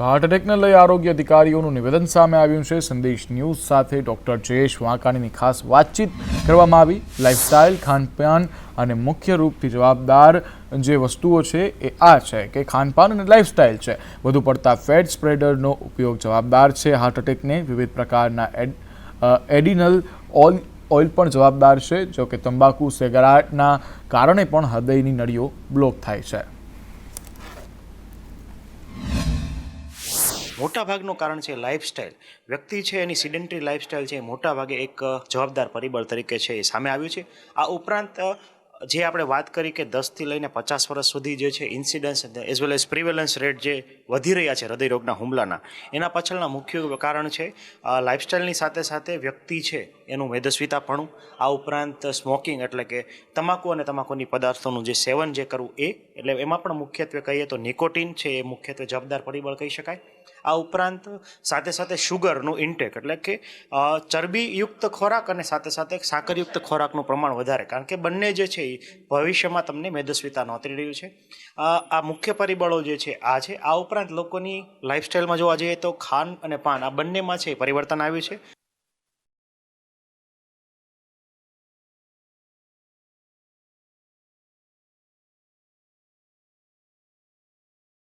તો હાર્ટ એટેકને લઈ આરોગ્ય અધિકારીઓનું નિવેદન સામે આવ્યું છે. સંદેશ ન્યૂઝ સાથે ડોક્ટર જયેશ વાંકાણીની ખાસ વાતચીત કરવામાં આવી. લાઇફસ્ટાઇલ ખાનપાન અને મુખ્ય રૂપથી જવાબદાર જે વસ્તુઓ છે એ આ છે કે ખાનપાન અને લાઇફસ્ટાઇલ છે. વધુ પડતા ફેટ સ્પ્રેડરનો ઉપયોગ જવાબદાર છે. હાર્ટ એટેકને વિવિધ પ્રકારના એડ એડિનલ ઓઇલ ઓઇલ પણ જવાબદાર છે, જો કે તંબાકુ, સિગારેટના કારણે પણ હૃદયની નળીઓ બ્લોક થાય છે. મોટાભાગનું કારણ છે લાઇફસ્ટાઇલ. વ્યક્તિ છે, એની સિડેન્ટરી લાઇફસ્ટાઇલ છે મોટાભાગે એક જવાબદાર પરિબળ તરીકે છે એ સામે આવ્યું છે. આ ઉપરાંત જે આપણે વાત કરી કે દસથી લઈને પચાસ વર્ષ સુધી જે છે incidence as well as prevalence rate જે વધી રહ્યા છે હૃદયરોગના હુમલાના, એના પાછળના મુખ્ય કારણ છે લાઇફસ્ટાઇલની સાથે સાથે વ્યક્તિ છે એનું મેદસ્વીતાપણું, આ ઉપરાંત સ્મોકિંગ એટલે કે તમાકુ અને તમાકુની પદાર્થોનું જે સેવન જે કરવું એ, એટલે એમાં પણ મુખ્યત્વે કહીએ તો નિકોટિન છે એ મુખ્યત્વે જવાબદાર પરિબળ કહી શકાય. આ ઉપરાંત સાથે સાથે શુગરનું ઇન્ટેક એટલે કે ચરબીયુક્ત ખોરાક અને સાથે સાથે સાકરયુક્ત ખોરાકનું પ્રમાણ વધારે, કારણ કે બંને જે છે ભવિષ્યમાં તમને મેદસ્વીતા નોતરી રહ્યું છે. આ મુખ્ય પરિબળો જે છે, આ છે. આ ઉપરાંત લોકોની લાઇફસ્ટાઇલમાં જોવા જઈએ તો ખાન અને પાન, આ બંનેમાં છે, પરિવર્તન આવ્યું છે.